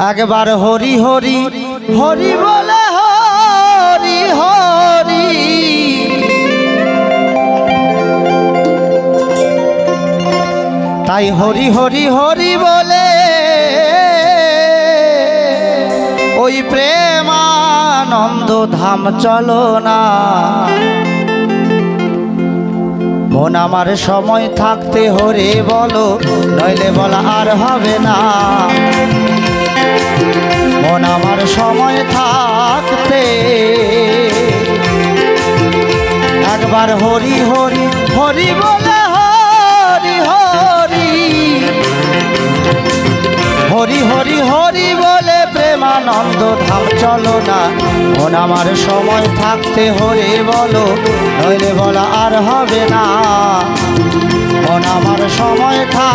একবার হরি হরি হরি বলে হরি হরি। তাই হরি হরি হরি বলে ওই প্রেমানন্দ ধাম চলো না। মন আমার সময় থাকতে হরে বলো, নইলে বলা আর হবে না। মন আমার সময় থাকতে। একবার হরি হরি হরি বলে হরি হরি। হরি হরি হরি বলে প্রেমানন্দ ধাম চলো না। মন আমার সময় থাকতে হরে বলো, নইলে বলা আর হবে না। মন আমার সময় থাকতে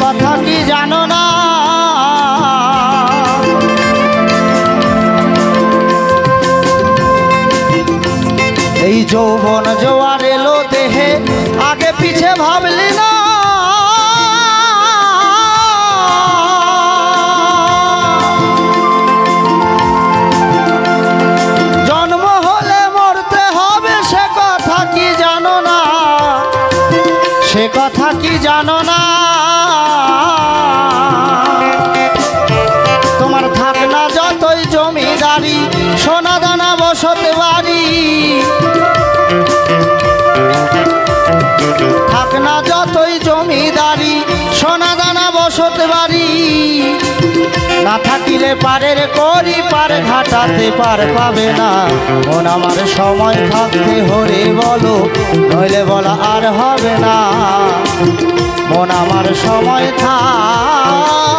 কথা কি জানো না? এই যৌবন জোয়ার এলো দেহে আগে পিছে ভাবলি জানো না। থাকিলে পারের করি, পার ঘাটাতে পার পাবে না। মন আমার সময় থাকতে হরে বলো, নইলে বলা আর হবে না। মন আমার সময় থাকতে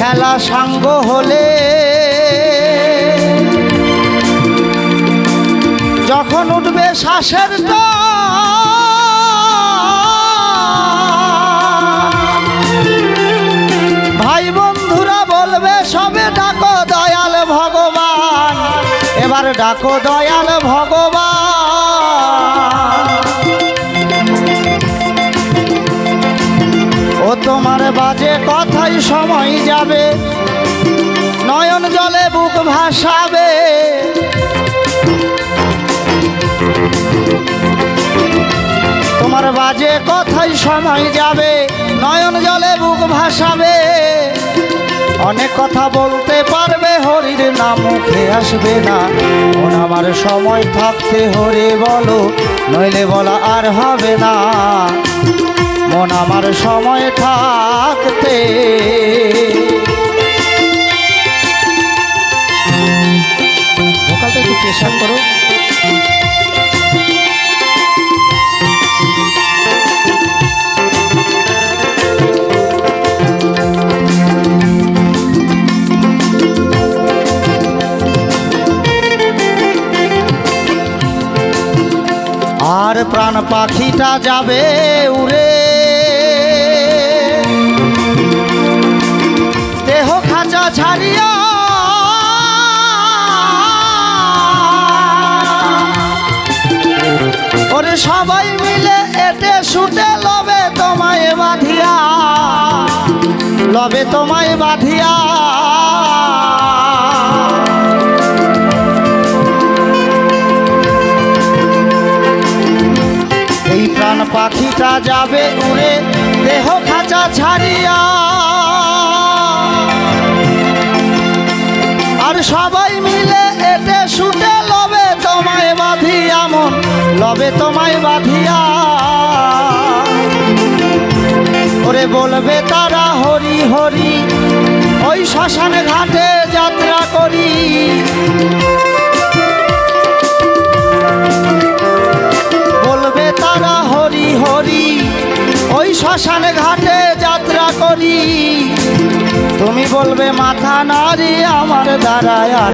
খেলা সাঙ্গ হলে যখন উঠবে শ্বাসের ভাই বন্ধুরা বলবে, সবে ডাকো দয়াল ভগবান। এবার ডাকো দয়াল ভগবান। সময় যাবে, নয়ন জলে বুক ভাসাবে। তোমার বাজে কথাই সময় যাবে, নয়ন জলে বুক ভাসাবে। অনেক কথা বলতে পারবে, হরির নাম মুখে আসবে না। মন আমার সময় থাকতে হরে বলো নইলে বলা আর হবে না। মন আমার সময় থাকতে। ভোকালটা করো। আর প্রাণ পাখিটা যাবে উড়ে। দেহ খাঁচা ছাড়িয়া ওরে সবাই মিলে এতে শুটে লবে তোমায় বাঁধিয়া, লবে তোমায় বাঁধিয়া। যাবে উড়ে, দেহ খাঁচা ছাড়িয়া। আর সবাই মিলে এতে শুটে লবে তোমায় বাঁধিয়া মন, লবে তোমায় বাঁধিয়া। ওরে বলবে তারা হরি হরি, ওই শ্মশান ঘাটে যাত্রা করি। বলবে মাথা নারী আমার দ্বারায় আর